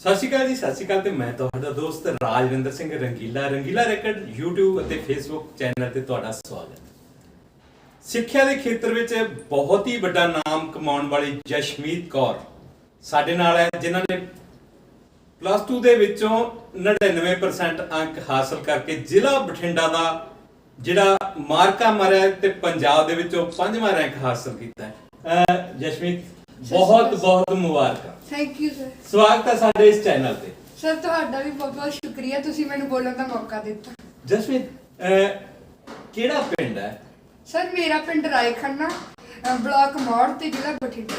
ਸਤਿ ਸ਼੍ਰੀ ਅਕਾਲ ਜੀ ਸਤਿ ਸ਼੍ਰੀ ਅਕਾਲ ਤੇ ਮੈਂ ਤੁਹਾਡਾ ਦੋਸਤ ਰਾਜਵਿੰਦਰ ਸਿੰਘ ਰੰਗੀਲਾ। ਰੰਗੀਲਾ ਰੈਕਡ YouTube ਅਤੇ Facebook ਚੈਨਲ ਤੇ ਤੁਹਾਡਾ ਸਵਾਗਤ ਸਿੱਖਿਆ ਦੇ ਖੇਤਰ ਵਿੱਚ ਬਹੁਤ ਹੀ ਵੱਡਾ ਨਾਮ ਕਮਾਉਣ ਵਾਲੀ ਜਸ਼ਮੀਤ ਕੌਰ ਸਾਡੇ ਨਾਲ ਹੈ ਜਿਨ੍ਹਾਂ ਨੇ ਪਲੱਸ 2 ਦੇ ਵਿੱਚੋਂ 99% ਅੰਕ ਹਾਸਲ ਕਰਕੇ ਜ਼ਿਲ੍ਹਾ ਬਠਿੰਡਾ ਦਾ ਜਿਹੜਾ ਮਾਰਕਾ ਮਾਰਿਆ ਤੇ ਪੰਜਾਬ ਦੇ ਵਿੱਚੋਂ ਪੰਜਵਾਂ ਰੈਂਕ ਹਾਸਲ ਕੀਤਾ ਹੈ। ਜਸ਼ਮੀਤ ਬਹੁਤ ਬਹੁਤ ਮੁਬਾਰਕਾਂ। ਥੈਂਕ ਯੂ ਸਰ ਸਵਾਗਤ ਹੈ ਸਾਡੇ ਇਸ ਚੈਨਲ ਤੇ। ਸਰ ਤੁਹਾਡਾ ਵੀ ਬਹੁਤ ਬਹੁਤ ਸ਼ੁਕਰੀਆ ਤੁਸੀਂ ਮੈਨੂੰ ਬੋਲਣ ਦਾ ਮੌਕਾ ਦਿੱਤਾ। ਅਹ, ਕਿਹੜਾ ਪਿੰਡ ਹੈ? ਸਰ ਮੇਰਾ ਪਿੰਡ ਰਾਏਖੰਨਾ ਅ, ਬਲਾਕ ਮੌੜ ਤੇ ਜ਼ਿਲ੍ਹਾ ਬਠਿੰਡਾ।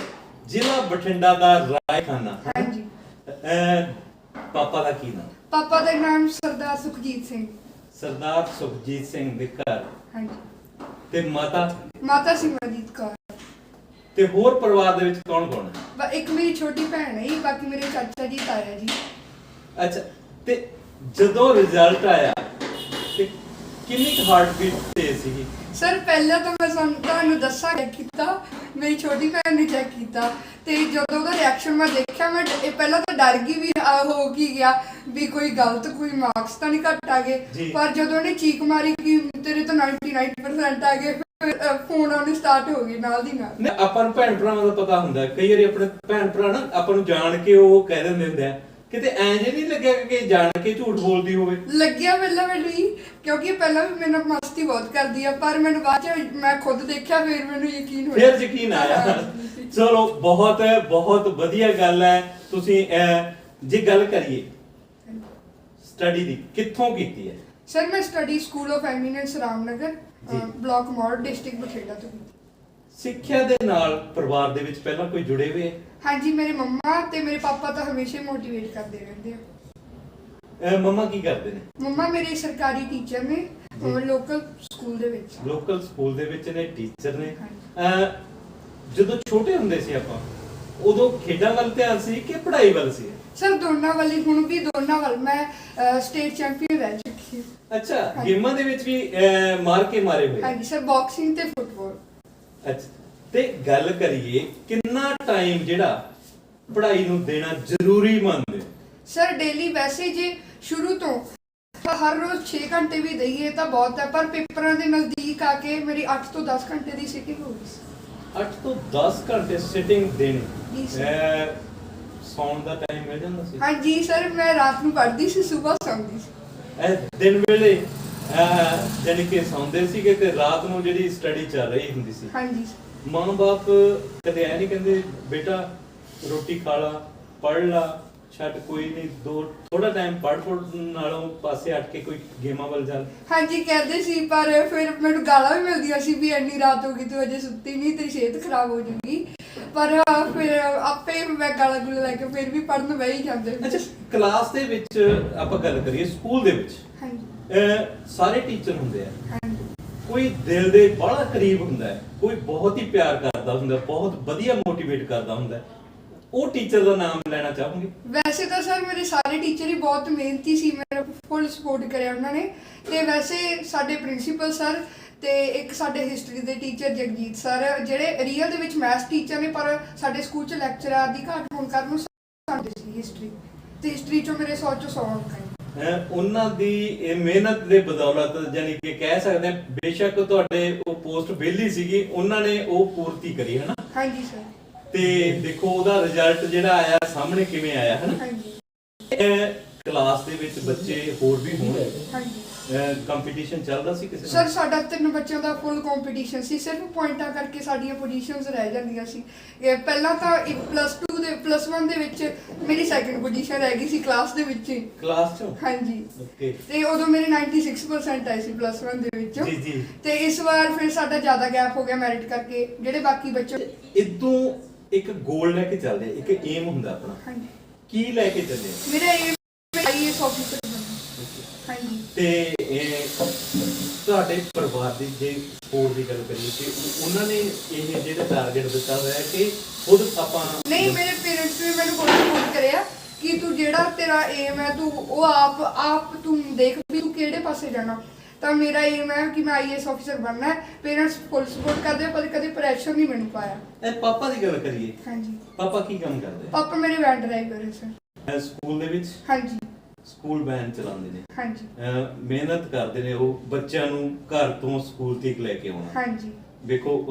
ਜ਼ਿਲ੍ਹਾ ਬਠਿੰਡਾ ਦਾ ਰਾਏਖਾਨਾ ਹਾਂਜੀ। ਅਹ, ਪਾਪਾ ਦਾ ਕੀ ਨਾਮ? ਪਾਪਾ ਦਾ ਨਾਮ ਸਰਦਾਰ ਸੁਖਜੀਤ ਸਿੰਘ। ਸਰਦਾਰ ਸੁਖਜੀਤ ਸਿੰਘ ਦੇ ਘਰ। ਹਾਂਜੀ। ਤੇ ਮਾਤਾ? ਮਾਤਾ ਸਿਮਰਜੀਤ ਕੌਰ। ਤੇ ਹੋਰ ਪਰਿਵਾਰ ਦੇ ਵਿੱਚ ਕੌਣ ਕੌਣ ਹੈ? ਬ- ਇੱਕ ਮੇਰੀ ਛੋਟੀ ਭੈਣ ਹੈ ਜੀ, ਬਾਕੀ ਮੇਰੇ ਚਾਚਾ ਜੀ ਤਾਇਆ ਜੀ। ਅੱਛਾ ਤੇ ਜਦੋਂ ਰਿਜ਼ਲਟ ਆਇਆ ਤੇ ਕਿੰਨੀ ਹਾਰਟ ਬੀਟ ਤੇ ਸੀਗੀ? ਸਰ ਪਹਿਲਾਂ ਤਾਂ ਮੈਂ ਤੁਹਾਨੂੰ ਤੁਹਾਨੂੰ ਦੱਸਾਂ ਚੈੱਕ ਕੀਤਾ। ਮੇਰੀ ਛੋਟੀ ਭੈਣ ਨੇ ਚੈੱਕ ਕੀਤਾ। ਤੇ ਜਦੋਂ ਉਹਦਾ ਰਿਐਕਸ਼ਨ ਮੈਂ ਦੇਖਿਆ ਮੈਂ ਡ- ਇਹ ਪਹਿਲਾਂ ਤਾਂ ਡਰ ਗਈ ਵੀ ਆ ਹੋ ਕੀ ਗਿਆ? ਵੀ ਕੋਈ ਗਲਤ ਕੋਈ ਮਾਰਕਸ ਤਾਂ ਨਹੀਂ ਘੱਟ ਆ ਜੀ। ਗਏ ਪਰ ਜਦੋਂ ਉਹਨੇ ਚੀਕ ਮਾਰੀ ਕਿ ਤੇਰੇ ਤਾਂ 99% ਆ ਗਏ ਫੋਨ ਆਉਣੇ ਸਟਾਰਟ ਹੋ ਗਏ ਨਾਲ ਦੀ ਨਾਲ। ਨੇ ਆਪਾਂ ਨੂੰ ਭੈਣ ਭਰਾਵਾਂ ਦਾ ਪਤਾ ਹੁੰਦਾ। ਹੈ। ਕਈ ਵਾਰੀ ਆਪਣੇ ਭੈਣ ਭਰਾ ਨਾ ਆਪਾਂ ਨੂੰ ਜਾਣ ਕੇ ਉਹ ਕਹਿ ਦਿੰਦੇ ਹੁੰਦੇ ਆ ਕਿਤੇ ਐਂ ਜੇ ਨਹੀਂ ਲੱਗਿਆ ਕਿ ਜਾਣ ਕੇ ਝੂਠ ਬੋਲਦੀ ਹੋਵੇ? ਲੱਗਿਆ ਪਹਿਲਾਂ ਮੈਨੂੰ ਹੀ ਕਿਉਂਕਿ ਇਹ ਪਹਿਲਾਂ ਵੀ ਮੇਰੇ ਨਾਲ ਮਸਤੀ ਬਹੁਤ ਕਰਦੀ ਆ ਪਰ ਮੈਨੂੰ ਬਾਅਦ ਚ ਮੈਂ ਖੁਦ ਦੇਖਿਆ ਫਿਰ ਮੈਨੂੰ ਯਕੀਨ ਹੋਇਆ। ਫਿਰ ਯਕੀਨ ਆਇਆ। ਚਲੋ ਬਹੁਤ ਬਹੁਤ ਵਧੀਆ ਗੱਲ ਹੈ। ਤੁਸੀਂ ਜੇ ਗੱਲ ਕਰੀਏ ਸਟੱਡੀ ਦੀ ਕਿੱਥੋਂ ਕੀਤੀ ਹੈ? ਸਰ ਮੈਂ study school of eminence Ramnagar ji. Block Maur district Bathinda ਤੋਂ। ਸਿੱਖਿਆ ਦੇ ਨਾਲ ਪਰਿਵਾਰ ਦੇ ਵਿੱਚ ਪਹਿਲਾਂ ਕੋਈ ਜੁੜੇ ਹੋਏ ਹੈ? ਹਾਂਜੀ ਮੇਰੇ ਮੰਮਾ ਤੇ ਮੇਰੇ ਪਾਪਾ ਤਾਂ ਹਮੇਸ਼ਾ ਮੋਟੀਵੇਟ ਕਰਦੇ ਰਹਿੰਦੇ ਆ। ਅਹ, ਮੰਮਾ ਕੀ ਕਰਦੇ ਨੇ? ਮੰਮਾ ਮੇਰੇ ਸਰਕਾਰੀ ਟੀਚਰ ਨੇ। ਲੋਕਲ ਸਕੂਲ ਦੇ ਵਿੱਚ। ਲੋਕਲ ਸਕੂਲ ਦੇ ਵਿੱਚ ਨੇ ਟੀਚਰ ਨੇ। ਅਹ, ਜਦੋਂ ਛੋਟੇ ਹੁੰਦੇ ਸੀ ਆਪਾਂ ਉਦੋਂ ਖੇਡਾਂ ਵੱਲ ਧਿਆਨ ਸੀ ਕਿ ਪੜ੍ਹਾਈ ਵੱਲ ਸੀ? ਸਰ ਦੋਨਾਂ ਵੱਲ ਹੁਣ ਵੀ ਦੋਨਾਂ ਵੱਲ ਮੈਂ ਸਟੇਟ ਚੈਂਪੀਅਨ ਰਹਿ ਚੁੱਕੀ ਹਾਂ ਅੱਛਾ ਹਾਂਜੀ। ਗੇਮਾਂ ਦੇ ਵਿੱਚ ਵੀ ਅਹ, ਮਾਰ ਕੇ ਮਾਰੇ ਹੋਏ। ਹਾਂਜੀ ਸਰ ਬਾਕਸਿੰਗ ਤੇ ਫੁੱਟਬਾਲ ਅੱਛਾ ਤੇ ਗੱਲ ਕਰੀਏ ਕਿੰਨਾ ਟਾਈਮ ਜਿਹੜਾ ਪੜ੍ਹਾਈ ਨੂੰ ਦੇਣਾ ਜ਼ਰੂਰੀ ਮੰਨਦੇ ਹੋ? ਸਰ ਡੇਲੀ ਵੈਸੇ ਜੇ ਸ਼ੁਰੂ ਤੋਂ ਤਾਂ ਹਰ ਰੋਜ਼ 6 ਘੰਟੇ ਵੀ ਦਈਏ ਤਾਂ ਬਹੁਤ ਹੈ ਪਰ ਪੇਪਰਾਂ ਦੇ ਨਜ਼ਦੀਕ ਆ ਕੇ ਮੇਰੀ 8 ਤੋਂ 10 ਘੰਟੇ ਦੀ ਸਿਟਿੰਗ ਹੋ ਗਈ ਸੀ 8 ਤੋਂ 10 ਘੰਟੇ ਸਿਟਿੰਗ ਦੇਣੀ। ਜੀ। ਅਹ, ਸੌਣ ਦਾ ਟਾਈਮ ਮਿਲ ਜਾਂਦਾ ਸੀ? ਹਾਂਜੀ ਸਰ ਮੈਂ ਰਾਤ ਨੂੰ ਪੜ੍ਹਦੀ ਸੀ ਸਵੇਰ ਸੌਂਦੀ ਸੀ। ਇਹ ਦਿਨ ਵੇਲੇ ਜਾਣੀ ਕਿ ਸੌਂਦੇ ਸੀਗੇ ਤੇ ਰਾਤ ਨੂੰ ਜਿਹੜੀ ਸਟੱਡੀ ਚੱਲ ਰਹੀ ਹੁੰਦੀ ਸੀ। ਹਾਂਜੀ। ਮਾਂ-ਬਾਪ ਕਦੇ ਐ ਨਹੀਂ ਕਹਿੰਦੇ ਬੇਟਾ ਰੋਟੀ ਖਾ ਲਾ ਪੜ੍ਹ ਲਾ ਛੱਡ ਕੋਈ ਨਹੀਂ ਦੋ ਥੋੜਾ ਟਾਈਮ ਪੜ੍ਹ ਪੜ੍ਹ ਨਾਲੋਂ ਪਾਸੇ ਹਟ ਕੇ ਕੋਈ ਗੇਮਾਂ ਵੱਲ ਚੱਲ ਹਾਂਜੀ ਕਹਿੰਦੇ ਸੀ ਪਰ ਫਿਰ ਮੈਨੂੰ ਗਾਲਾਂ ਵੀ ਮਿਲਦੀਆਂ ਸੀ ਵੀ ਇੰਨੀ ਰਾਤ ਹੋ ਗਈ ਤੂੰ ਅਜੇ ਸੁੱਤੀ ਨਹੀਂ ਤੇਰੀ ਸਿਹਤ ਖਰਾਬ ਹੋ ਜਾਊਗੀ। ਪਰ ਫਿਰ ਆਪੇ ਮੈਂ ਗਾਲਾਂ ਗੁਲੇ ਲੈ ਕੇ ਫਿਰ ਵੀ ਪੜਨ ਬਹਿ ਹੀ ਜਾਂਦੇ। ਅੱਛਾ ਕਲਾਸ ਦੇ ਵਿੱਚ ਆਪਾਂ ਗੱਲ ਕਰੀਏ ਸਕੂਲ ਦੇ ਵਿੱਚ। ਹਾਂਜੀ। ਸਾਰੇ ਟੀਚਰ ਹੁੰਦੇ ਆ। ਹਾਂਜੀ। ਕੋਈ ਦਿਲ ਦੇ ਬੜਾ ਕਰੀਬ ਹੁੰਦਾ ਹੈ ਕੋਈ ਬਹੁਤ ਹੀ ਪਿਆਰ ਕਰਦਾ ਹੁੰਦਾ ਬਹੁਤ ਵਧੀਆ ਮੋਟੀਵੇਟ ਕਰਦਾ ਹੁੰਦਾ। ਉਹ ਟੀਚਰ ਦਾ ਨਾਮ ਲੈਣਾ ਚਾਹੋਗੇ? ਵੈਸੇ ਤਾਂ ਸਰ ਮੇਰੇ ਸਾਰੇ ਟੀਚਰ ਹੀ ਬਹੁਤ ਮਿਹਨਤੀ ਸੀ ਮੇਰਾ ਫੁੱਲ ਸਪੋਰਟ ਕਰਿਆ ਉਹਨਾਂ ਨੇ। ਤੇ ਵੈਸੇ ਸਾਡੇ ਪ੍ਰਿੰਸੀਪਲ ਸਰ ਤੇ ਇੱਕ ਸਾਡੇ ਹਿਸਟਰੀ ਦੇ ਟੀਚਰ ਜਗਜੀਤ ਸਰ ਜਿਹੜੇ ਰੀਅਲ ਦੇ ਵਿੱਚ ਮੈਥ ਟੀਚਰ ਨੇ ਪਰ ਸਾਡੇ ਸਕੂਲ ਚ ਲੈਕਚਰਾਂ ਦੀ ਘਾਟ ਹੋਣ ਕਾਰਨ ਸਾਡੇ ਸੀ ਹਿਸਟਰੀ ਤੇ ਹਿਸਟਰੀ ਚੋਂ ਮੇਰੇ 100 ਚੋਂ 100 ਅੰਕ ਆਏ। ਹੈਂ, ਉਹਨਾਂ ਦੀ ਇਹ ਮਿਹਨਤ ਦੇ ਬਦੌਲਤ ਯਾਨੀ ਕਿ ਕਹਿ ਸਕਦੇ ਹਾਂ ਬੇਸ਼ੱਕ ਤੁਹਾਡੇ ਉਹ ਪੋਸਟ ਵਿਹਲੀ ਸੀਗੀ ਉਹਨਾਂ ਨੇ ਉਹ ਪੂਰਤੀ ਕਰੀ ਹੈ ਨਾ ਹਾਂਜੀ ਸਰ ਤੇ ਦੇਖੋ ਉਹਦਾ ਰਿਜ਼ਲਟ ਜਿਹੜਾ ਆਇਆ ਸਾਹਮਣੇ ਕਿਵੇਂ ਆਇਆ ਹੈ ਨਾ ਹਾਂਜੀ ਕਲਾਸ ਦੇ ਵਿੱਚ ਬੱਚੇ ਹੋਰ ਵੀ ਹੋਣ ਹਾਂਜੀ। ਕੰਪੀਟੀਸ਼ਨ ਚੱਲਦਾ ਸੀ ਕਿਸੇ ਸਰ ਸਾਡਾ ਤਿੰਨ ਬੱਚਿਆਂ ਦਾ ਫੁੱਲ ਕੰਪੀਟੀਸ਼ਨ ਸੀ। ਸਿਰਫ ਪੁਆਇੰਟਾਂ ਕਰਕੇ ਸਾਡੀਆਂ ਪੋਜੀਸ਼ਨਸ ਰਹਿ ਜਾਂਦੀਆਂ ਸੀ। ਇਹ ਪਹਿਲਾਂ ਤਾਂ ਇੱਕ ਪਲੱਸ 2 ਦੇ ਪਲੱਸ 1 ਦੇ ਵਿੱਚ ਮੇਰੀ ਸੈਕੰਡ ਪੋਜੀਸ਼ਨ ਰਹਿ ਗਈ ਸੀ ਕਲਾਸ ਦੇ ਵਿੱਚ ਹੀ। ਕਲਾਸ ਚੋਂ? ਹਾਂਜੀ। ਓਕੇ ਤੇ ਉਦੋਂ ਮੇਰੇ 96% ਆਏ ਸੀ ਪਲੱਸ 1 ਦੇ ਵਿੱਚੋਂ। ਜੀ ਜੀ। ਤੇ ਇਸ ਵਾਰ ਫਿਰ ਸਾਡਾ ਜ਼ਿਆਦਾ ਗੈਪ ਹੋ ਗਿਆ ਮੈਰਿਟ ਕਰਕੇ ਜਿਹੜੇ ਬਾਕੀ ਬੱਚੇ ਇਦੋਂ ਇੱਕ ਗੋਲ ਲੈ ਕੇ ਚੱਲਦੇ ਆ, ਇੱਕ ਏਮ ਹੁੰਦਾ ਆਪਣਾ। ਹਾਂਜੀ। ਕੀ ਲੈ ਕੇ ਚੱਲੇ? ਆ? ਮੇਰਾ ਇਹ ਆਈਐਸ ਆਫੀਸਰ ਬਣਨਾ ਹਾਂਜੀ। ਤੇ ਇਹ ਤੁਹਾਡੇ ਪਰਿਵਾਰ ਦੀ ਜੇ ਸਪੋਰਟ ਦੀ ਗੱਲ ਕਰੀਏ ਕਿ ਉਹਨਾਂ ਨੇ ਇਹ ਜਿਹੜਾ ਟਾਰਗੇਟ ਦਿੱਤਾ ਹੋਇਆ ਹੈ ਕਿ ਖੁਦ ਆਪਾਂ ਨਹੀਂ ਮੇਰੇ ਪੇਰੈਂਟਸ ਨੇ ਮੈਨੂੰ ਬਹੁਤ ਸਪੋਰਟ ਕਰਿਆ ਕਿ ਤੂੰ ਜਿਹੜਾ ਤੇਰਾ ਏਮ ਹੈ ਤੂੰ ਉਹ ਆਪ ਆਪ ਤੂੰ ਦੇਖ ਵੀ ਤੂੰ ਕਿਹੜੇ ਪਾਸੇ ਜਾਣਾ। ਤਾਂ ਮੇਰਾ ਏਮ ਹੈ ਕਿ ਮੈਂ ਆਈਐਸ ਆਫੀਸਰ ਬਣਨਾ ਹੈ। ਪੇਰੈਂਟਸ ਫੁੱਲ ਸਪੋਰਟ ਕਰਦੇ ਆ, ਪਰ ਕਦੇ ਪ੍ਰੈਸ਼ਰ ਨਹੀਂ ਮੈਨੂੰ ਪਾਇਆ। ਇਹ ਪਾਪਾ ਦੀ ਗੱਲ ਕਰੀਏ। ਹਾਂਜੀ। ਪਾਪਾ ਕੀ ਕੰਮ ਕਰਦੇ ਆ? ਪਾਪਾ ਮੇਰੇ ਵੈਨ ਡਰਾਈਵਰ ਹੈ ਸਰ ਅਹ ਸਕੂਲ ਦੇ ਵਿੱਚ? ਹਾਂਜੀ। ਸਕੂਲ ਵੈਨ ਚਲਾਉਂਦੇ ਨੇ। ਹਾਂਜੀ। ਅਹ ਮਿਹਨਤ ਕਰਦੇ ਨੇ ਉਹ ਬੱਚਿਆਂ ਨੂੰ ਘਰ ਤੋਂ ਸਕੂਲ ਤੱਕ ਲੈ ਕੇ ਆਉਣਾ। ਹਾਂਜੀ। ਵੇਖੋ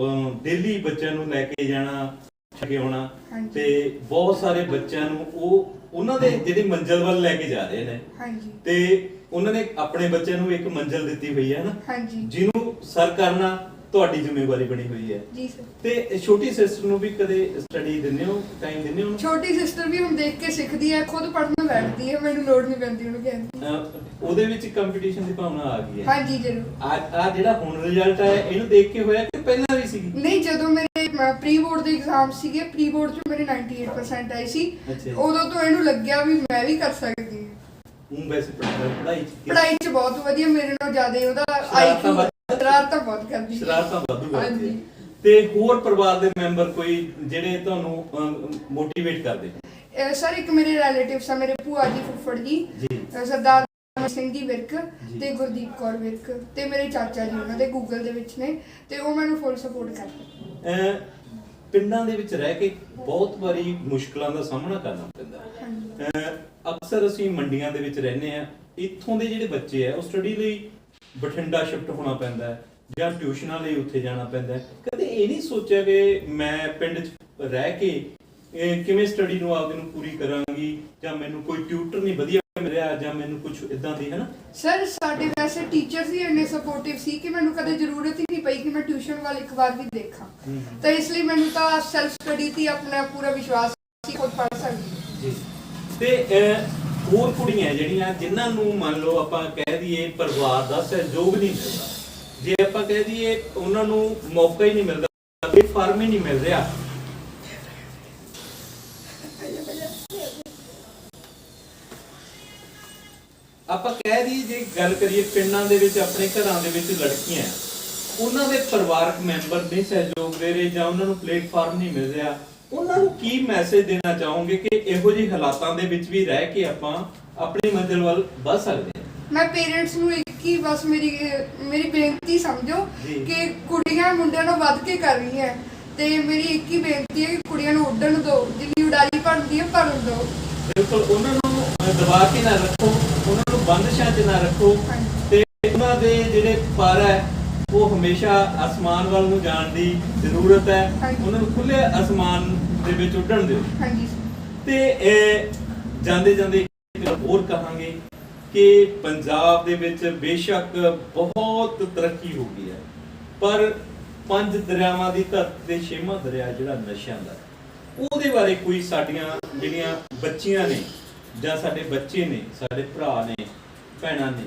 ਡੇਲੀ ਬੱਚਿਆਂ ਨੂੰ ਲੈ ਕੇ ਜਾਣਾ ਛੱਡ ਕੇ ਆਉਣਾ ਹਾਂਜੀ। ਤੇ ਬਹੁਤ ਸਾਰੇ ਬੱਚਿਆਂ ਨੂੰ ਉਹ ਉਹਨਾਂ ਦੇ ਜਿਹੜੀ ਮੰਜ਼ਿਲ ਵੱਲ ਲੈ ਕੇ ਜਾ ਰਹੇ ਨੇ। ਹਾਂਜੀ। ਤੇ ਉਹਨਾਂ ਨੇ ਆਪਣੇ ਬੱਚਿਆਂ ਨੂੰ ਇੱਕ ਮੰਜ਼ਿਲ ਦਿੱਤੀ ਹੋਈ ਹੈ ਨਾ। ਹਾਂਜੀ। ਜਿਹਨੂੰ ਸਰ ਕਰਨਾ ਤੁਹਾਡੀ ਜ਼ਿੰਮੇਵਾਰੀ ਬਣੀ ਹੋਈ ਹੈ। ਜੀ ਸਰ। ਤੇ ਛੋਟੀ ਸਿਸਟਰ ਨੂੰ ਵੀ ਕਦੇ ਸਟੱਡੀ ਦਿੰਦੇ ਹੋ ਟਾਈਮ ਦਿੰਦੇ ਹੋ? ਛੋਟੀ ਸਿਸਟਰ ਵੀ ਹੁਣ ਦੇਖ ਕੇ ਸਿੱਖਦੀ ਹੈ ਖੁਦ ਪੜ੍ਹਨ ਬੈਠਦੀ ਹੈ ਮੈਨੂੰ ਲੋੜ ਨਹੀਂ ਪੈਂਦੀ ਉਹਨੂੰ ਕਹਿਣ ਦੀ। ਅਹ ਉਹਦੇ ਵਿੱਚ ਕੰਪੀਟੀਸ਼ਨ ਦੀ ਭਾਵਨਾ ਆ ਗਈ ਹੈ। ਹਾਂਜੀ ਜ਼ਰੂਰ। ਆ ਆ ਜਿਹੜਾ ਹੁਣ ਰਿਜ਼ਲਟ ਆਇਆ ਇਹਨੂੰ ਦੇਖ ਕੇ ਹੋਇਆ ਕਿ ਪਹਿਲਾਂ ਵੀ ਸੀਗੀ? ਨਹੀਂ ਜਦੋਂ ਮੇਰੇ ਪ੍ਰੀ ਬੋਰਡ ਦੇ ਐਗਜ਼ਾਮ ਸੀਗੇ ਪ੍ਰੀ ਬੋਰਡ 'ਚ ਮੇਰੇ 98% ਆਏ ਸੀ। ਅੱਛਾ। ਉਦੋਂ ਤੋਂ ਇਹਨੂੰ ਲੱਗਿਆ ਵੀ ਮੈਂ ਵੀ ਕਰ ਸਕਦੀ ਹਾਂ। ਉਹ ਵੈਸੇ ਪੜ੍ਹਾਈ ਪੜ੍ਹਾਈ ਚ ਪੜ੍ਹਾਈ 'ਚ ਬਹੁਤ ਵਧੀਆ ਮੇਰੇ ਨਾਲ ਜ਼ਿਆਦਾ ਉਹਦਾ ਸ਼ਰਾਰਤਾਂ ਆਈਕਿਊ ਵੱਧ- ਸ਼ਰਾਰਤਾਂ ਬਹੁਤ ਕਰਦੀ ਸੀ। ਸ਼ਰਾਰਤਾਂ ਵਾਧੂ ਕਰਦੀ ਹਾਂਜੀ। ਹੈ ਤੇ ਹੋਰ ਪਰਿਵਾਰ ਦੇ ਮੈਂਬਰ ਕੋਈ ਜਿਹੜੇ ਤੁਹਾਨੂੰ ਮੋਟੀਵੇਟ ਕਰਦੇ? ਅਹ ਸਰ ਇੱਕ ਮੇਰੇ ਰਿਲੇਟਿਵਸ ਆ ਮੇਰੇ ਭੂਆ ਜੀ ਫੁੱਫੜ ਜੀ ਜੀ। ਅਹ ਸਰਦਾਰ ਅਮਰ ਸਿੰਘ ਜੀ ਵਿਰਕ ਜੀ। ਤੇ ਗੁਰਦੀਪ ਕੌਰ ਵਿਰਕ ਤੇ ਮੇਰੇ ਚਾਚਾ ਜੀ ਉਹਨਾਂ ਦੇ ਗੂਗਲ ਦੇ ਵਿੱਚ ਨੇ ਤੇ ਉਹ ਮੈਨੂੰ ਫੁੱਲ ਸਪੋਰਟ ਕਰਦੇ ਅਹ ਪਿੰਡਾਂ ਦੇ ਵਿੱਚ ਰਹਿ ਕੇ ਬਹੁਤ ਵਾਰੀ ਮੁਸ਼ਕਲਾਂ ਦਾ ਸਾਹਮਣਾ ਕਰਨਾ ਪੈਂਦਾ। ਹੈ ਹਾਂਜੀ। ਅਹ ਅਕਸਰ ਅਸੀਂ ਮੰਡੀਆਂ ਦੇ ਵਿੱਚ ਰਹਿੰਦੇ ਆ ਇੱਥੋਂ ਦੇ ਜਿਹੜੇ ਬੱਚੇ ਆ ਉਹ ਸਟੱਡੀ ਲਈ ਬਠਿੰਡਾ ਸ਼ਿਫਟ ਹੋਣਾ ਪੈਂਦਾ ਹੈ ਜਾਂ ਟਿਊਸ਼ਨਾਂ ਲਈ ਉੱਥੇ ਜਾਣਾ ਪੈਂਦਾ ਹੈ। ਕਦੇ ਇਹ ਨਹੀਂ ਸੋਚਿਆ ਕਿ ਮੈਂ ਪਿੰਡ 'ਚ ਰਹਿ ਕੇ ਕਿਵੇਂ ਸਟੱਡੀ ਨੂੰ ਆਪਦੇ ਨੂੰ ਪੂਰੀ ਕਰਾਂਗੀ ਜਾਂ ਮੈਨੂੰ ਕੋਈ ਟਿਊਟਰ ਨਹੀਂ ਵਧੀਆ ਮਿਲਿਆ ਜਾਂ ਮੈਨੂੰ ਕੁਝ ਇਦਾਂ ਦੀ ਹੈ ਨਾ ਸਰ ਸਾਡੇ ਵੈਸੇ ਟੀਚਰਸ ਹੀ ਇੰਨੇ ਸਪੋਰਟਿਵ ਸੀ ਕਿ ਮੈਨੂੰ ਕਦੇ ਜ਼ਰੂਰਤ ਹੀ ਨਹੀਂ ਪਈ ਕਿ ਮੈਂ ਟਿਊਸ਼ਨ ਵੱਲ ਇੱਕ ਵਾਰ ਵੀ ਦੇਖਾਂ। ਤਾਂ ਇਸ ਲਈ ਮੈਨੂੰ ਤਾਂ ਸੈਲਫ ਸਟੱਡੀ ਤੇ ਆਪਣਾ ਪੂਰਾ ਵਿਸ਼ਵਾਸ ਸੀ ਖੁਦ ਪੜ੍ਹ ਸਕਦੀ। ਜੀ। ਤੇ ਹੋਰ ਕੁੜੀਆਂ ਜਿਹੜੀਆਂ, ਜਿਨ੍ਹਾਂ ਨੂੰ ਮੰਨ ਲਓ ਆਪਾਂ ਕਹਿ ਦਈਏ ਪਰਿਵਾਰ ਦਾ ਸਹਿਯੋਗ ਨਹੀਂ ਮਿਲਦਾ। ਜੇ ਆਪਾਂ ਕਹਿ ਦਈਏ ਉਹਨਾਂ ਨੂੰ ਮੌਕਾ ਹੀ ਨਹੀਂ ਮਿਲਦਾ ਪਲੇਟਫਾਰਮ ਹੀ ਨਹੀਂ ਮਿਲ ਰਿਹਾ। ਆਪਾਂ ਕਹਿ ਦਈਏ ਜੇ ਗੱਲ ਕਰੀਏ ਪਿੰਡਾਂ ਦੇ ਵਿੱਚ, ਆਪਣੇ ਘਰਾਂ ਦੇ ਵਿੱਚ ਲੜਕੀਆਂ, ਉਹਨਾਂ ਦੇ ਪਰਿਵਾਰਕ ਮੈਂਬਰ ਨਹੀਂ ਸਹਿਯੋਗ ਦੇ ਰਹੇ ਜਾਂ ਉਹਨਾਂ ਨੂੰ ਪਲੇਟਫਾਰਮ ਨਹੀਂ ਮਿਲ ਰਿਹਾ ਉਹਨਾਂ ਨੂੰ ਕੀ ਮੈਸੇਜ ਦੇਣਾ ਚਾਹੋਗੇ ਕਿ ਇਹੋ ਜਿਹੇ ਹਾਲਾਤਾਂ ਦੇ ਵਿੱਚ ਵੀ ਰਹਿ ਕੇ ਆਪਾਂ ਆਪਣੀ ਮੰਜ਼ਿਲ ਵੱਲ ਵੱਧ ਸਕਦੇ ਹਾਂ ਮੈਂ ਪੇਰੈਂਟਸ ਨੂੰ ਇੱਕ ਹੀ ਬਸ ਮੇਰੀ ਮੇਰੀ ਬੇਨਤੀ ਸਮਝੋ। ਕਿ ਕੁੜੀਆਂ ਮੁੰਡਿਆਂ ਨੂੰ ਵੱਧ ਕੇ ਕਰ ਰਹੀਆਂ ਤੇ ਮੇਰੀ ਇੱਕ ਹੀ ਬੇਨਤੀ ਹੈ ਕਿ ਕੁੜੀਆਂ ਨੂੰ ਉੱਡਣ ਦਿਓ ਜਿੰਨੀ ਉਡਾਰੀ ਬਣਦੀ ਹੈ ਭਰਨ ਦਿਓ ਬਿਲਕੁਲ ਉਹਨਾਂ ਨੂੰ ਦਬਾ ਕੇ ਨਾ ਰੱਖੋ ਉਹਨਾਂ ਨੂੰ ਬੰਦਸ਼ਾਂ 'ਚ ਨਾ ਰੱਖੋ। ਤੇ ਉਹਨਾਂ ਦੇ ਜਿਹੜੇ ਪਰ ਹੈ ਉਹ ਹਮੇਸ਼ਾ ਅਸਮਾਨ ਵੱਲ ਨੂੰ ਜਾਣ ਦੀ ਜ਼ਰੂਰਤ ਹੈ। ਹਾਂਜੀ। ਉਹਨਾਂ ਨੂੰ ਖੁੱਲੇ ਅਸਮਾਨ ਦੇ ਵਿੱਚ ਉੱਡਣ ਦਿਓ। ਹਾਂਜੀ। ਤੇ ਇਹ ਜਾਂਦੇ ਜਾਂਦੇ ਹੋਰ ਕਹਾਂਗੇ ਕਿ ਪੰਜਾਬ ਦੇ ਵਿੱਚ ਬੇਸ਼ੱਕ ਬਹੁਤ ਤਰੱਕੀ ਹੋ ਗਈ ਹੈ। ਪਰ ਪੰਜ ਦਰਿਆਵਾਂ ਦੀ ਧਰਤੀ ਤੇ ਛੇਵਾਂ ਦਰਿਆ ਜਿਹੜਾ ਨਸ਼ਿਆਂ ਦਾ ਹੈ, ਉਹਦੇ ਬਾਰੇ ਕੋਈ ਸਾਡੀਆਂ ਜਿਹੜੀਆਂ ਬੱਚੀਆਂ ਨੇ ਜਾਂ ਸਾਡੇ ਬੱਚੇ ਨੇ ਸਾਡੇ ਭਰਾ ਨੇ ਭੈਣਾਂ ਨੇ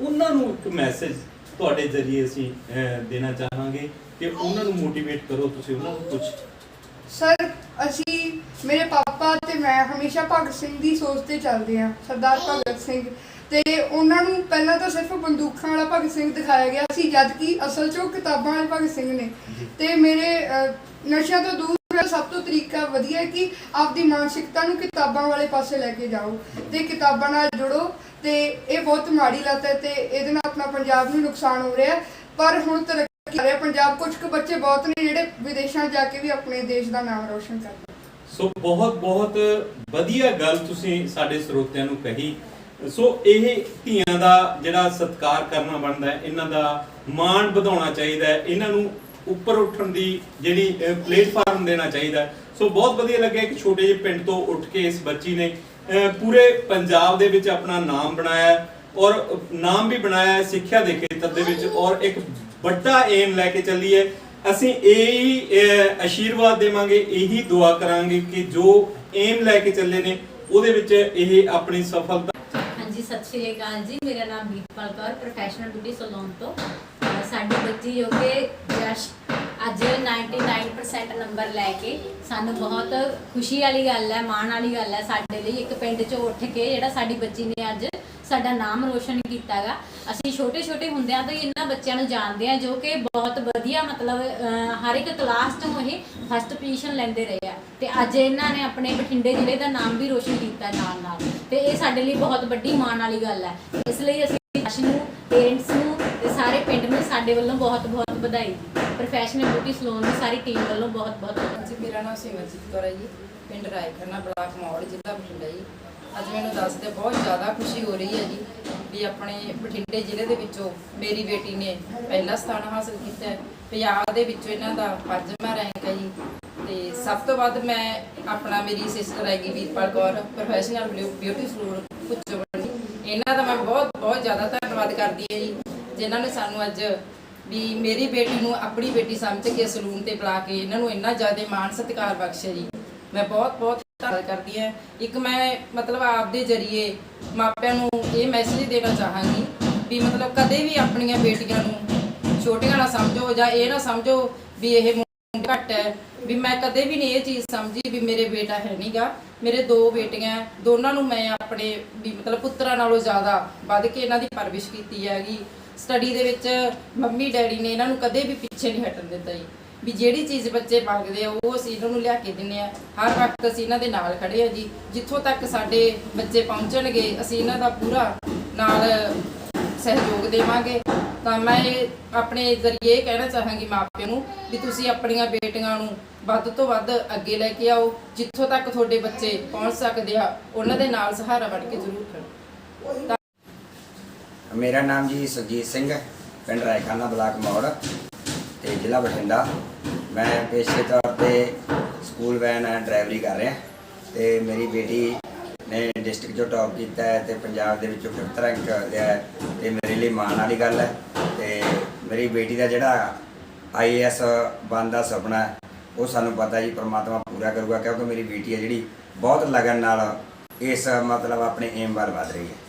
ਉਹਨਾਂ ਨੂੰ ਇੱਕ ਮੈਸੇਜ ਤੁਹਾਡੇ ਜ਼ਰੀਏ ਅਸੀਂ ਦੇਣਾ ਚਾਹਾਂਗੇ ਕਿ ਉਹਨਾਂ ਨੂੰ ਮੋਟੀਵੇਟ ਕਰੋ ਤੁਸੀਂ ਉਹਨਾਂ ਨੂੰ ਕੁਝ ਸਰ ਅਸੀਂ ਮੇਰੇ ਪਾਪਾ ਤੇ ਮੈਂ ਹਮੇਸ਼ਾ ਭਗਤ ਸਿੰਘ ਦੀ ਸੋਚ ਤੇ ਚੱਲਦੇ ਹਾਂ ਸਰਦਾਰ ਭਗਤ ਸਿੰਘ। ਤੇ ਉਹਨਾਂ ਨੂੰ ਪਹਿਲਾਂ ਤਾਂ ਸਿਰਫ ਬੰਦੂਕਾਂ ਵਾਲਾ ਭਗਤ ਸਿੰਘ ਦਿਖਾਇਆ ਗਿਆ ਸੀ ਜਦ ਕਿ ਅਸਲ 'ਚ ਉਹ ਕਿਤਾਬਾਂ ਵਾਲੇ ਭਗਤ ਸਿੰਘ ਨੇ। ਤੇ ਮੇਰੇ ਨਸ਼ਿਆਂ ਤੋਂ ਦੂਰ ਰਹਿਣ ਦਾ ਸਭ ਤੋਂ ਤਰੀਕਾ ਵਧੀਆ ਹੈ ਕਿ ਆਪਦੀ ਮਾਨਸਿਕਤਾ ਨੂੰ ਕਿਤਾਬਾਂ ਵਾਲੇ ਪਾਸੇ ਲੈ ਕੇ ਜਾਓ। ਤੇ ਕਿਤਾਬਾਂ ਨਾਲ ਜੁੜੋ ਤੇ ਇਹ ਬਹੁਤ ਮਾੜੀ ਲੱਤ ਹੈ ਤੇ ਇਹਦੇ ਨਾਲ ਆਪਣਾ ਪੰਜਾਬ ਨੂੰ ਨੁਕਸਾਨ ਹੋ ਰਿਹਾ ਪਰ ਹੁਣ ਤਰੱਕੀ ਕਰ ਰਿਹਾ ਪੰਜਾਬ ਕੁਝ ਕੁ ਬੱਚੇ ਬਹੁਤ ਨੇ ਜਿਹੜੇ ਵਿਦੇਸ਼ਾਂ ਜਾ ਕੇ ਵੀ ਆਪਣੇ ਦੇਸ਼ ਦਾ ਨਾਮ ਰੋਸ਼ਨ ਕਰਦੇ ਸੋ ਬਹੁਤ ਬਹੁਤ ਵਧੀਆ ਗੱਲ ਤੁਸੀਂ ਸਾਡੇ ਸਰੋਤਿਆਂ ਨੂੰ ਕਹੀ। ਸੋ ਇਹ ਧੀਆਂ ਦਾ ਜਿਹੜਾ ਸਤਿਕਾਰ ਕਰਨਾ ਬਣਦਾ ਹੈ, ਇਹਨਾਂ ਦਾ ਮਾਣ ਵਧਾਉਣਾ ਚਾਹੀਦਾ ਹੈ। ਇਹਨਾਂ ਨੂੰ ਉੱਪਰ ਉੱਠਣ ਦੀ ਜਿਹੜੀ ਪਲੇਟਫਾਰਮ ਦੇਣਾ ਚਾਹੀਦਾ ਸੋ ਬਹੁਤ ਵਧੀਆ ਲੱਗਿਆ ਕਿ ਛੋਟੇ ਜਿਹੇ ਪਿੰਡ ਤੋਂ ਉੱਠ ਕੇ ਇਸ ਬੱਚੀ ਨੇ ਪੂਰੇ ਪੰਜਾਬ ਦੇ ਵਿੱਚ ਆਪਣਾ ਨਾਮ ਬਣਾਇਆ ਔਰ ਨਾਮ ਵੀ ਬਣਾਇਆ ਸਿੱਖਿਆ ਦੇ ਖੇਤਰ ਦੇ ਵਿੱਚ ਔਰ ਇੱਕ ਵੱਡਾ ਏਮ ਲੈ ਕੇ ਚੱਲੀ ਹੈ। ਅਸੀਂ ਇਹੀ ਅਹ, ਦੇਵਾਂਗੇ ਇਹੀ ਦੁਆ ਕਰਾਂਗੇ ਕਿ ਜੋ ਏਮ ਲੈ ਕੇ ਚੱਲੇ ਨੇ ਉਹਦੇ ਵਿੱਚ ਇਹ ਆਪਣੀ ਸਫਲਤਾ ਹਾਂਜੀ ਸਤਿ ਸ਼੍ਰੀ ਅਕਾਲ ਜੀ। ਮੇਰਾ ਨਾਮ Veerpal Kaur professional beauty salon ਤੋਂ। ਸਾਡੀ ਬੱਚੀ ਜੋ ਕਿ ਜਸ਼ ਅੱਜ 99% ਨੰਬਰ ਲੈ ਕੇ ਸਾਨੂੰ ਬਹੁਤ ਖੁਸ਼ੀ ਵਾਲੀ ਗੱਲ ਹੈ, ਮਾਣ ਵਾਲੀ ਗੱਲ ਹੈ ਸਾਡੇ ਲਈ। ਇੱਕ ਪਿੰਡ ਚੋਂ ਉੱਠ ਕੇ ਜਿਹੜਾ ਸਾਡੀ ਬੱਚੀ ਨੇ ਅੱਜ ਸਾਡਾ ਨਾਮ ਰੋਸ਼ਨ ਕੀਤਾਗਾ ਅਸੀਂ ਛੋਟੇ ਛੋਟੇ ਹੁੰਦਿਆਂ ਤੋਂ ਇਹਨਾਂ ਬੱਚਿਆਂ ਨੂੰ ਜਾਣਦੇ ਆ ਜੋ ਕਿ ਬਹੁਤ ਵਧੀਆ ਮਤਲਬ ਹਰ ਇੱਕ ਕਲਾਸ ਤੋਂ ਇਹ ਫਸਟ ਪੋਜੀਸ਼ਨ ਲੈਂਦੇ ਰਹੇ ਆ। ਤੇ ਅੱਜ ਇਹਨਾਂ ਨੇ ਆਪਣੇ ਬਠਿੰਡੇ ਜ਼ਿਲ੍ਹੇ ਦਾ ਨਾਮ ਵੀ ਰੋਸ਼ਨ ਕੀਤਾ ਨਾਲ ਨਾਲ ਤੇ ਇਹ ਸਾਡੇ ਲਈ ਬਹੁਤ ਵੱਡੀ ਮਾਣ ਵਾਲੀ ਗੱਲ ਹੈ। ਇਸ ਲਈ ਅਸੀਂ ਜਸ਼ਨ ਨੂੰ ਪੇਰੈਂਟਸ ਨੂੰ ਤੇ ਸਾਰੇ ਪਿੰਡ ਨੂੰ ਸਾਡੇ ਵੱਲੋਂ ਬਹੁਤ ਬਹੁਤ ਵਧਾਈ ਪ੍ਰੋਫੈਸ਼ਨਲ ਬਿਊਟੀ ਸਲੂਨ ਦੀ ਸਾਰੀ ਟੀਮ ਵੱਲੋਂ ਬਹੁਤ ਬਹੁਤ ਜੀ ਮੇਰਾ ਨਾਮ ਸਿਮਰਜੀਤ ਕੌਰ ਹੈ ਜੀ, ਪਿੰਡ ਰਾਏਖਰਨਾ ਬਲਾਕ ਮੌੜ, ਜ਼ਿਲ੍ਹਾ ਬਠਿੰਡਾ ਜੀ। ਅੱਜ ਮੈਨੂੰ ਦੱਸਦੇ ਬਹੁਤ ਜ਼ਿਆਦਾ ਖੁਸ਼ੀ ਹੋ ਰਹੀ ਹੈ ਜੀ ਵੀ ਆਪਣੇ ਬਠਿੰਡੇ ਜ਼ਿਲ੍ਹੇ ਦੇ ਵਿੱਚੋਂ ਮੇਰੀ ਬੇਟੀ ਨੇ ਪਹਿਲਾ ਸਥਾਨ ਹਾਸਲ ਕੀਤਾ ਹੈ। ਪੰਜਾਬ ਦੇ ਵਿੱਚੋਂ ਇਹਨਾਂ ਦਾ ਪੰਜਵਾਂ ਰੈਂਕ ਹੈ ਜੀ। ਤੇ ਸਭ ਤੋਂ ਵੱਧ ਮੈਂ ਆਪਣਾ ਮੇਰੀ ਸਿਸਟਰ ਹੈਗੀ Veerpal Kaur professional beauty salon ਪੁੱਛੋ। ਇਹਨਾਂ ਦਾ ਮੈਂ ਬਹੁਤ ਬਹੁਤ ਜ਼ਿਆਦਾ ਧੰਨਵਾਦ ਕਰਦੀ ਹਾਂ ਜੀ। ਜਿਨ੍ਹਾਂ ਨੇ ਸਾਨੂੰ ਅੱਜ ਵੀ ਮੇਰੀ ਬੇਟੀ ਨੂੰ ਆਪਣੀ ਬੇਟੀ ਸਮਝ ਕੇ ਸਲੂਨ ਤੇ ਬੁਲਾ ਕੇ ਇਹਨਾਂ ਨੂੰ ਇੰਨਾ ਜ਼ਿਆਦਾ ਮਾਣ ਸਤਿਕਾਰ ਬਖਸ਼ਿਆ ਜੀ। ਮੈਂ ਬਹੁਤ ਬਹੁਤ ਧੰਨਵਾਦ ਕਰਦੀ ਹਾਂ। ਇੱਕ ਮੈਂ ਮਤਲਬ ਆਪ ਦੇ ਜਰੀਏ ਮਾਪਿਆਂ ਨੂੰ ਇਹ ਮੈਸੇਜ ਦੇਣਾ ਚਾਹਾਂਗੀ ਵੀ ਮਤਲਬ ਕਦੇ ਵੀ ਆਪਣੀਆਂ ਬੇਟੀਆਂ ਨੂੰ ਛੋਟੀਆਂ ਨਾ ਸਮਝੋ ਜਾਂ ਇਹ ਨਾ ਸਮਝੋ ਵੀ ਇਹ ਘੱਟ ਹੈ। ਵੀ ਮੈਂ ਕਦੇ ਵੀ ਨਹੀਂ ਇਹ ਚੀਜ਼ ਸਮਝੀ ਵੀ ਮੇਰੇ ਬੇਟਾ ਹੈ ਨਹੀਂਗਾ ਮੇਰੇ ਦੋ ਬੇਟੀਆਂ ਦੋਨਾਂ ਨੂੰ ਮੈਂ ਆਪਣੇ ਵੀ ਮਤਲਬ ਪੁੱਤਰਾਂ ਨਾਲੋਂ ਜ਼ਿਆਦਾ ਵੱਧ ਕੇ ਇਹਨਾਂ ਦੀ ਪਰਵਿਸ਼ ਕੀਤੀ ਹੈਗੀ। ਸਟੱਡੀ ਦੇ ਵਿੱਚ ਮੰਮੀ, ਡੈਡੀ ਨੇ ਇਹਨਾਂ ਨੂੰ ਕਦੇ ਵੀ ਪਿੱਛੇ ਨਹੀਂ ਹਟਣ ਦਿੱਤਾ ਜੀ। ਵੀ ਜਿਹੜੀ ਚੀਜ਼ ਬੱਚੇ ਮੰਗਦੇ ਆ, ਉਹ ਅਸੀਂ ਇਹਨਾਂ ਨੂੰ ਲਿਆ ਕੇ ਦਿੰਨੇ ਆ। ਹਰ ਵਕਤ ਅਸੀਂ ਇਹਨਾਂ ਦੇ ਨਾਲ ਖੜੇ ਆ ਜੀ। ਜਿੱਥੋਂ ਤੱਕ ਸਾਡੇ ਬੱਚੇ ਪਹੁੰਚਣਗੇ, ਅਸੀਂ ਇਹਨਾਂ ਦਾ ਪੂਰਾ ਨਾਲ ਸਹਿਯੋਗ ਦੇਵਾਂਗੇ। ਤਾਂ ਮੈਂ ਇਹ ਆਪਣੇ ਜ਼ਰੀਏ ਇਹ ਕਹਿਣਾ ਚਾਹਾਂਗੀ ਮਾਪਿਆਂ ਨੂੰ ਵੀ ਤੁਸੀਂ ਆਪਣੀਆਂ ਬੇਟੀਆਂ ਨੂੰ ਵੱਧ ਤੋਂ ਵੱਧ ਅੱਗੇ ਲੈ ਕੇ ਆਓ। ਜਿੱਥੋਂ ਤੱਕ ਤੁਹਾਡੇ ਬੱਚੇ ਪਹੁੰਚ ਸਕਦੇ ਆ, ਉਹਨਾਂ ਦੇ ਨਾਲ ਸਹਾਰਾ ਬਣ ਕੇ ਜ਼ਰੂਰ ਖੜੋ। ਮੇਰਾ ਨਾਮ ਜੀ ਸੁਰਜੀਤ ਸਿੰਘ ਪਿੰਡ ਰਾਇਖਾਨਾ ਬਲਾਕ ਮੌੜ ਤੇ ਜ਼ਿਲ੍ਹਾ ਬਠਿੰਡਾ। ਮੈਂ ਪੇਸ਼ੇ ਤੌਰ ਤੇ ਸਕੂਲ ਵੈਨ ਡਰਾਈਵਰੀ ਕਰ ਰਿਹਾ ਤੇ ਮੇਰੀ ਬੇਟੀ ਨੇ ਡਿਸਟ੍ਰਿਕਟ ਜੋ ਟੌਪ ਕੀਤਾ ਹੈ ਤੇ ਪੰਜਾਬ ਦੇ ਵਿੱਚੋਂ 5th ਰੈਂਕ ਲਿਆ ਹੈ ਤੇ ਮੇਰੇ ਲਈ ਮਾਣ ਵਾਲੀ ਗੱਲ ਹੈ ਤੇ ਮੇਰੀ ਬੇਟੀ ਦਾ ਜਿਹੜਾ ਆਈਏਐਸ ਬਣਨ ਦਾ ਸੁਪਨਾ ਹੈ, ਉਹ ਸਾਨੂੰ ਪਤਾ ਜੀ ਪ੍ਰਮਾਤਮਾ ਪੂਰਾ ਕਰੂਗਾ ਕਿਉਂਕਿ ਮੇਰੀ ਬੇਟੀ ਹੈ ਜਿਹੜੀ ਬਹੁਤ ਲਗਨ ਨਾਲ ਇਸ ਮਤਲਬ ਆਪਣੇ ਏਮ ਵੱਲ ਵਧ ਰਹੀ ਹੈ।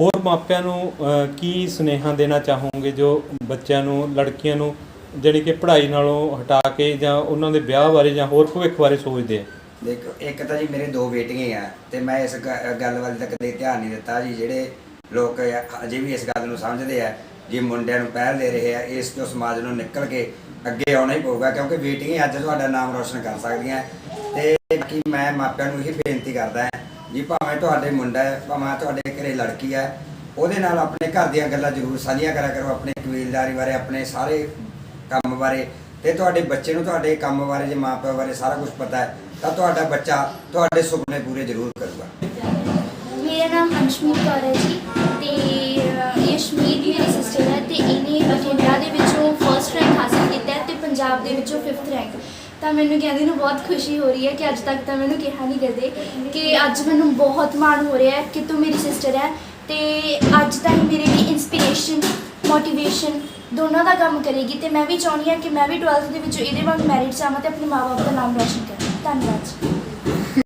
ਹੋਰ ਮਾਪਿਆਂ ਨੂੰ ਕੀ ਸੁਨੇਹਾ ਦੇਣਾ ਚਾਹੋਗੇ ਜੋ ਬੱਚਿਆਂ ਨੂੰ, ਲੜਕੀਆਂ ਨੂੰ ਜਿਹੜੀ ਕਿ ਪੜ੍ਹਾਈ ਨਾਲੋਂ ਹਟਾ ਕੇ ਜਾਂ ਉਹਨਾਂ ਦੇ ਵਿਆਹ ਬਾਰੇ ਜਾਂ ਹੋਰ ਭਵਿੱਖ ਬਾਰੇ ਸੋਚਦੇ ਆ? ਦੇਖੋ, ਇੱਕ ਤਾਂ ਜੀ ਮੇਰੇ ਦੋ ਬੇਟੀਆਂ ਆ ਤੇ ਮੈਂ ਇਸ ਗੱਲ ਵੱਲ ਤੱਕ ਕਦੇ ਧਿਆਨ ਨਹੀਂ ਦਿੱਤਾ ਜੀ, ਜਿਹੜੇ ਲੋਕ ਅਜੇ ਵੀ ਇਸ ਗੱਲ ਨੂੰ ਸਮਝਦੇ ਆ ਜੇ ਮੁੰਡਿਆਂ ਨੂੰ ਪਹਿਲ ਦੇ ਰਹੇ ਆ, ਇਸ ਤੋਂ ਸਮਾਜ ਨੂੰ ਨਿਕਲ ਕੇ ਅੱਗੇ ਆਉਣਾ ਹੀ ਪਊਗਾ, ਕਿਉਂਕਿ ਬੇਟੀਆਂ ਅੱਜ ਤੁਹਾਡਾ ਨਾਮ ਰੋਸ਼ਨ ਕਰ ਸਕਦੀਆਂ। ਤੇ ਬਾਕੀ ਮੈਂ ਮਾਪਿਆਂ ਨੂੰ ਇਹ ਬੇਨਤੀ ਕਰਦਾ ਹਾਂ ਜੀ ਭਾਵੇਂ ਤੁਹਾਡੇ ਮੁੰਡਾ ਹੈ ਭਾਵੇਂ ਤੁਹਾਡੇ ਘਰੇ ਲੜਕੀ ਹੈ ਉਹਦੇ ਨਾਲ ਆਪਣੇ ਘਰ ਦੀਆਂ ਗੱਲਾਂ ਜ਼ਰੂਰ ਸਾਂਝੀਆਂ ਕਰਿਆ ਕਰੋ ਆਪਣੇ ਕਬੀਲਦਾਰੀ ਬਾਰੇ ਆਪਣੇ ਸਾਰੇ ਕੰਮ ਬਾਰੇ। ਤੇ ਤੁਹਾਡੇ ਬੱਚੇ ਨੂੰ ਤੁਹਾਡੇ ਕੰਮ ਬਾਰੇ ਜੇ ਮਾਪਿਆਂ ਬਾਰੇ ਸਾਰਾ ਕੁਝ ਪਤਾ ਹੈ ਤਾਂ ਤੁਹਾਡਾ ਬੱਚਾ ਤੁਹਾਡੇ ਸੁਪਨੇ ਪੂਰੇ ਜ਼ਰੂਰ ਕਰੂਗਾ। ਮੇਰਾ ਨਾਮ ਅੰਸ਼ਮੀਤ ਕੌਰ ਹੈ ਜੀ ਤੇ ਅ, ਮੇਰੀ ਸਿਸਟਰ ਹੈ ਤੇ ਇਹਨੇ ਬਠਿੰਡਾ ਦੇ ਵਿੱਚੋਂ ਫਰਸਟ ਰੈਂਕ ਹਾਸਲ ਕੀਤਾ ਤੇ ਪੰਜਾਬ ਦੇ ਵਿੱਚੋਂ 5th ਰੈਂਕ ਤਾਂ ਮੈਨੂੰ ਕਹਿੰਦੇ ਨੂੰ ਬਹੁਤ ਖੁਸ਼ੀ ਹੋ ਰਹੀ ਹੈ ਕਿ ਅੱਜ ਤੱਕ ਤਾਂ ਮੈਨੂੰ ਕਿਹਾ ਨਹੀਂ ਕਰਦੇ ਕਿ ਅੱਜ ਮੈਨੂੰ ਬਹੁਤ ਮਾਣ ਹੋ ਰਿਹਾ ਹੈ ਕਿ ਤੂੰ ਮੇਰੀ ਸਿਸਟਰ ਹੈ ਤੇ ਅੱਜ ਤਾਂ ਮੇਰੇ ਲਈ ਇਨਸਪੀਰੇਸ਼ਨ ਮੋਟੀਵੇਸ਼ਨ ਦੋਨਾਂ ਦਾ ਕੰਮ ਕਰੇਗੀ ਤੇ ਮੈਂ ਵੀ ਚਾਹੁੰਦੀ ਹਾਂ ਕਿ ਮੈਂ ਵੀ 12th ਦੇ ਵਿੱਚ ਇਹਦੇ ਵਾਂਗ ਮੈਰਿਟ ਚਾਹਾਂ ਤੇ ਆਪਣੇ ਮਾਪੇ ਦਾ ਨਾਮ ਰੋਸ਼ਨ ਕਰਾਂ। ਧੰਨਵਾਦ ਜੀ।